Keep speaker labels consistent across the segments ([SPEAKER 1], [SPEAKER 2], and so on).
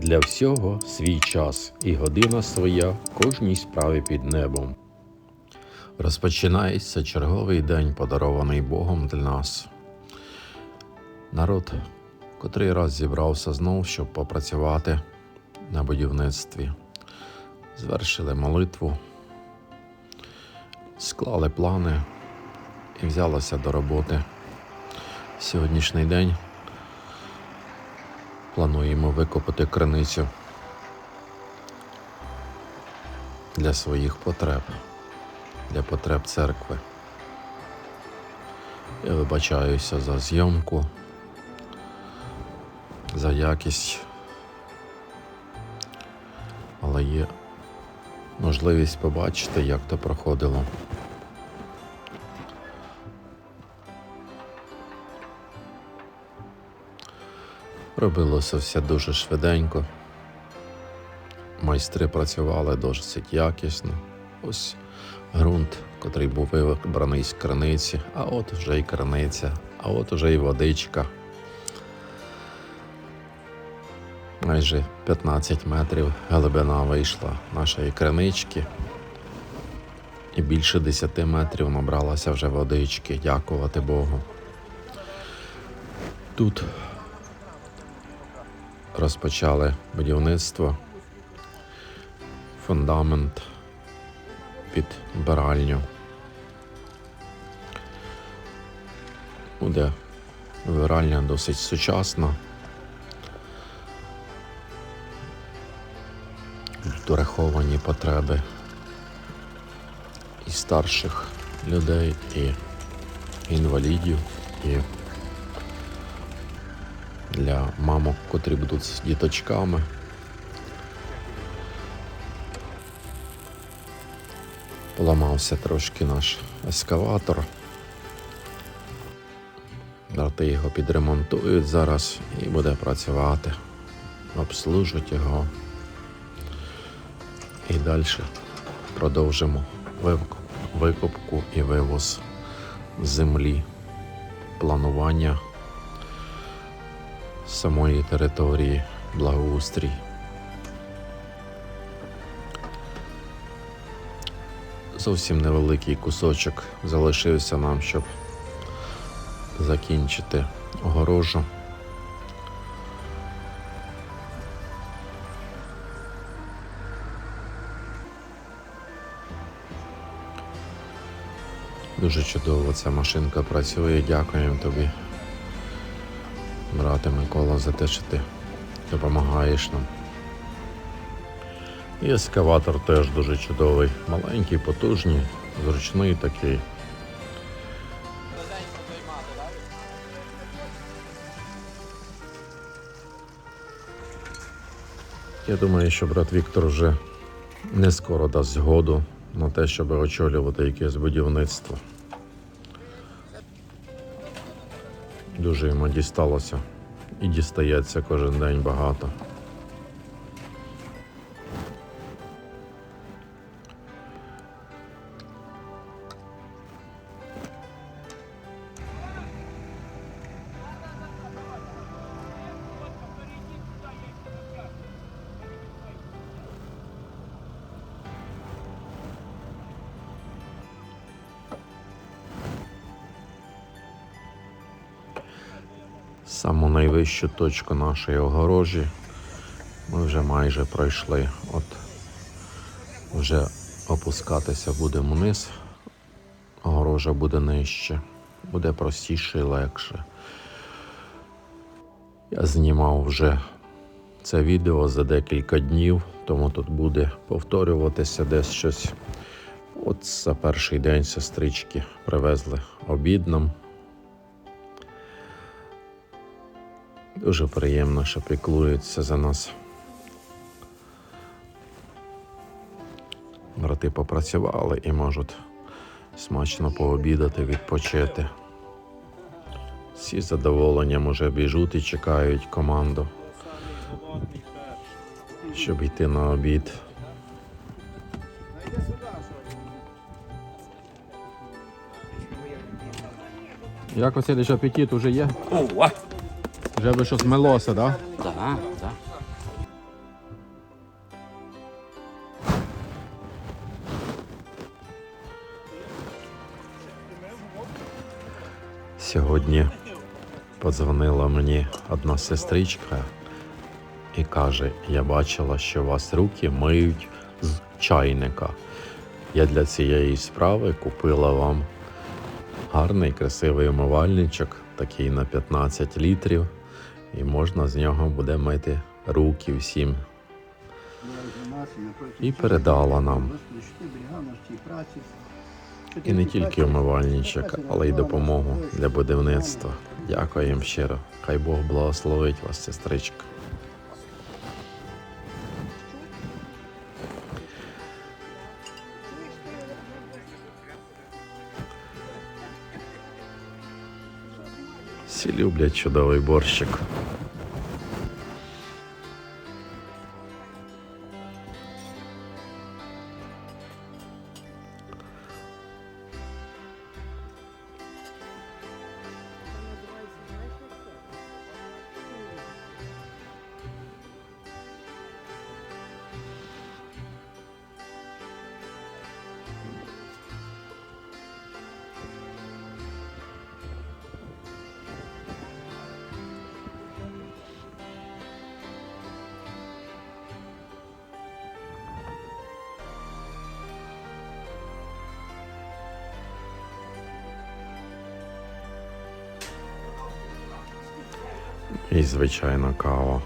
[SPEAKER 1] Для всього свій час і година своя кожній справі під небом. Розпочинається черговий день, подарований Богом для нас. Народ, котрий раз зібрався знов, щоб попрацювати на будівництві. Звершили молитву, склали плани і взялися до роботи. Сьогоднішній день плануємо викопати криницю для своїх потреб, для потреб церкви. Я вибачаюся за зйомку, за якість, але є можливість побачити, як то проходило. Робилося все дуже швиденько. Майстри працювали досить якісно. Ось ґрунт, котрий був вибраний з криниці, а от вже й криниця, а от уже й водичка. Майже 15 метрів глибина вийшла нашої кринички. І більше 10 метрів набралося вже водички, дякувати Богу. Тут розпочали будівництво, фундамент під биральню. Буде вбиральня досить сучасна. Будуть ураховані потреби і старших людей, і інвалідів, і для мамок, котрі будуть з діточками. Поламався трошки наш ескаватор. Брати його підремонтують зараз і буде працювати. Обслужать його. І далі продовжимо викупку і вивоз землі, планування самої території, благоустрій. Зовсім невеликий кусочок залишився нам, щоб закінчити огорожу. Дуже чудово ця машинка працює. Дякуємо тобі, брате Микола, за те, що ти допомагаєш нам. І ескаватор теж дуже чудовий. Маленький, потужний, зручний такий. Я думаю, що брат Віктор вже не скоро дасть згоду на те, щоб очолювати якесь будівництво. Дуже йому дісталося і дістається кожен день багато. Саму найвищу точку нашої огорожі ми вже майже пройшли. От вже опускатися будемо вниз, огорожа буде нижче, буде простіше і легше. Я знімав вже це відео за декілька днів, тому тут буде повторюватися десь щось. От за перший день сестрички привезли обід нам. Дуже приємно, що піклуються за нас. Брати попрацювали і можуть смачно пообідати, відпочити. Всі з задоволенням уже біжуть і чекають команду, щоб йти на обід.
[SPEAKER 2] Як Васильович, апетит уже є?
[SPEAKER 3] Ова!
[SPEAKER 2] Вже би щось мелося, так?
[SPEAKER 3] Да? Так, да, так. Да.
[SPEAKER 1] Сьогодні подзвонила мені одна сестричка і каже: я бачила, що вас руки миють з чайника. Я для цієї справи купила вам гарний красивий умивальничок, такий на 15 літрів і можна з нього буде мити руки всім. І передала нам. І не тільки умивальничок, але й допомогу для будівництва. Дякую їм щиро. Хай Бог благословить вас, сестричка. Всі люблять чудовий борщик. І, звичайно, кава.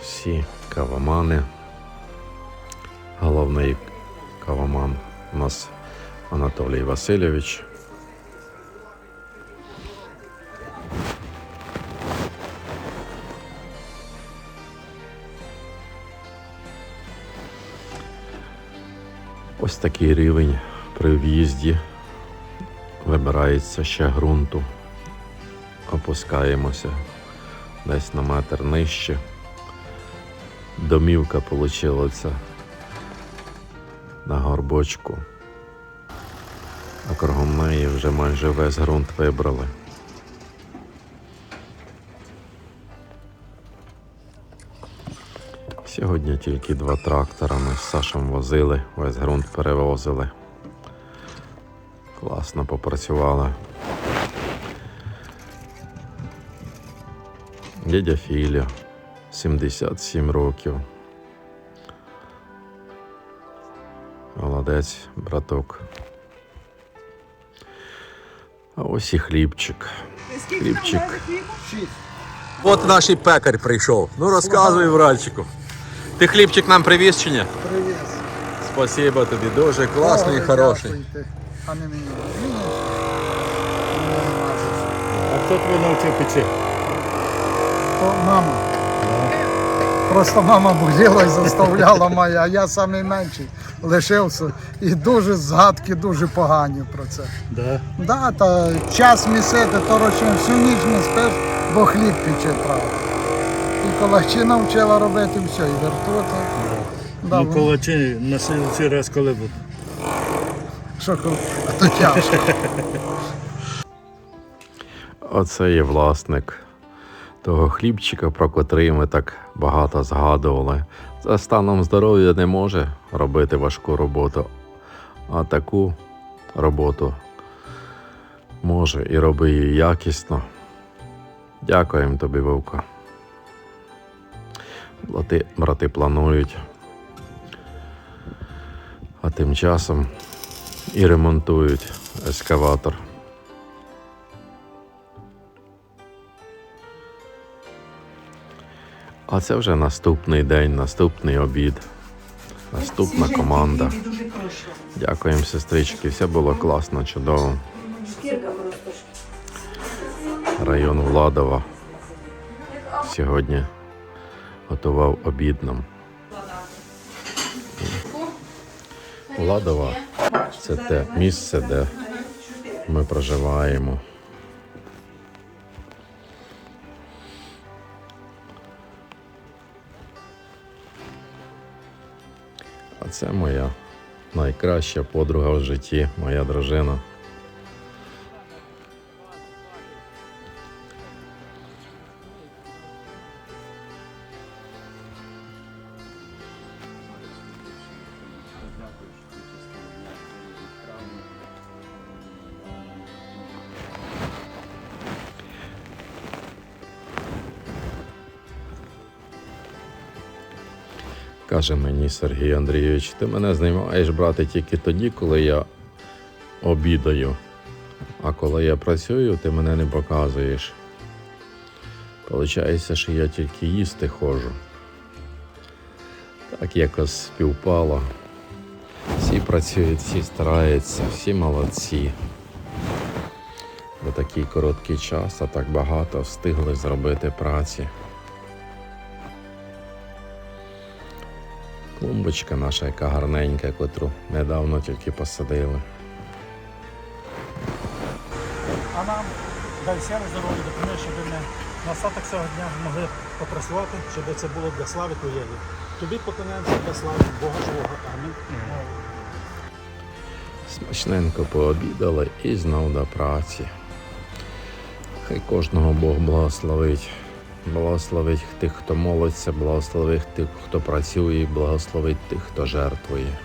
[SPEAKER 1] Всі кавомани. Головний кавоман у нас Анатолій Васильович. Ось такий рівень при в'їзді. Вибирається ще ґрунту опускаємося десь на метр нижче. Домівка получилася на горбочку. А кругом неї вже майже весь ґрунт вибрали. Сьогодні тільки два трактора ми з Сашем возили, весь ґрунт перевозили. Класно попрацювали. Дядя Філя, 77 років. Молодець, браток. А ось і хлібчик. Хлібчик.
[SPEAKER 2] От наш і пекар прийшов. Ну розказуй, братчику. Ти хлібчик нам привіз чи ні?
[SPEAKER 3] Привіт.
[SPEAKER 2] Спасибо тобі, дуже класний і хороший.
[SPEAKER 3] А не мені. Мені.
[SPEAKER 4] А хто тебе навчив печи?
[SPEAKER 3] То мама. Просто мама боліла і заставляла моя, а я найменший лишився. І дуже згадки дуже погані про це.
[SPEAKER 4] Да.
[SPEAKER 3] Да, та час місити, то рочим всю ніч не спиш, бо хліб пече, правда. І колачі навчила робити все, і вертути. Да,
[SPEAKER 4] ну,
[SPEAKER 3] вон-
[SPEAKER 4] колочі на слідчий раз коли буде.
[SPEAKER 3] що, коли- а то тяжко.
[SPEAKER 1] Оце є власник того хлібчика, про котрий ми так багато згадували. За станом здоров'я не може робити важку роботу, а таку роботу може і робить її якісно. Дякуємо тобі, Вовка. Брати, брати планують. А тим часом і ремонтують ескаватор. А це вже наступний день, наступний обід, наступна команда. Дякуємо, сестрички. Все було класно, чудово. Район Владова сьогодні готував обід нам. Владова це те місце, де ми проживаємо. Це моя найкраща подруга в житті, моя дружина. Каже мені Сергій Андрійович, ти мене знімаєш, брате, тільки тоді, коли я обідаю. А коли я працюю, ти мене не показуєш. Получається, що я тільки їсти ходжу. Так якось співпало. Всі працюють, всі стараються, всі молодці. За такий короткий час, а так багато встигли зробити праці. Клумбочка наша, яка гарненька, котру недавно тільки посадили.
[SPEAKER 5] А нам дай все здоров'я, допоможе, щоб ми на остаток цього дня могли попрацювати, щоб це було для слави Твоєї. Тобі поклоняємося для слави Бога Живого. Амінь.
[SPEAKER 1] Смачненько пообідали і знов до праці. Хай кожного Бог благословить. Благословить тих, хто молиться, благословить тих, хто працює, благословить тих, хто жертвує.